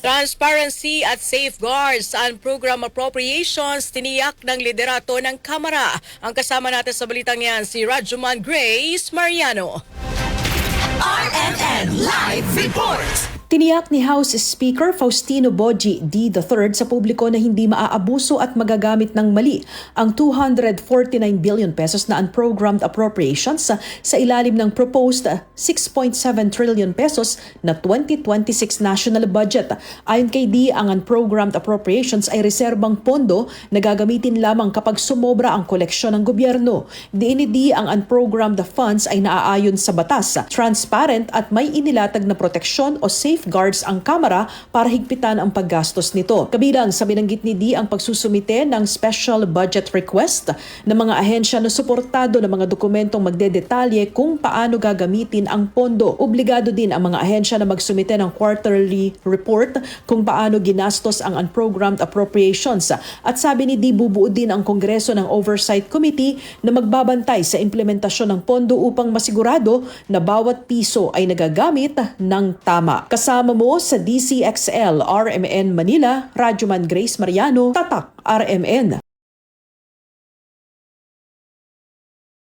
Transparency at safeguards sa program appropriations tiniyak ng liderato ng Kamara. Ang kasama natin sa balitang yan si Rajuman Grace Mariano. RMN Live Report! Tiniyak ni House Speaker Faustino Boji D. III sa publiko na hindi maaabuso at magagamit ng mali ang 249 billion pesos na unprogrammed appropriations sa, ilalim ng proposed 6.7 trillion pesos na 2026 national budget. Ayon kay D, ang unprogrammed appropriations ay reserbang pondo na gagamitin lamang kapag sumobra ang koleksyon ng gobyerno. Diin ni D, ang unprogrammed funds ay naaayon sa batas, transparent at may inilatag na proteksyon o safeguards ang Kamara para higpitan ang paggastos nito. Kabilang sa binanggit ni D ang pagsusumite ng special budget request ng mga ahensya na suportado ng mga dokumentong magdedetalye kung paano gagamitin ang pondo. Obligado din ang mga ahensya na magsumite ng quarterly report kung paano ginastos ang unprogrammed appropriations. At sabi ni D, bubuo din ang Kongreso ng Oversight Committee na magbabantay sa implementasyon ng pondo upang masigurado na bawat piso ay nagagamit ng tama. Kasama mo sa DCXL RMN Manila, Radyoman Grace Mariano, Tatak RMN.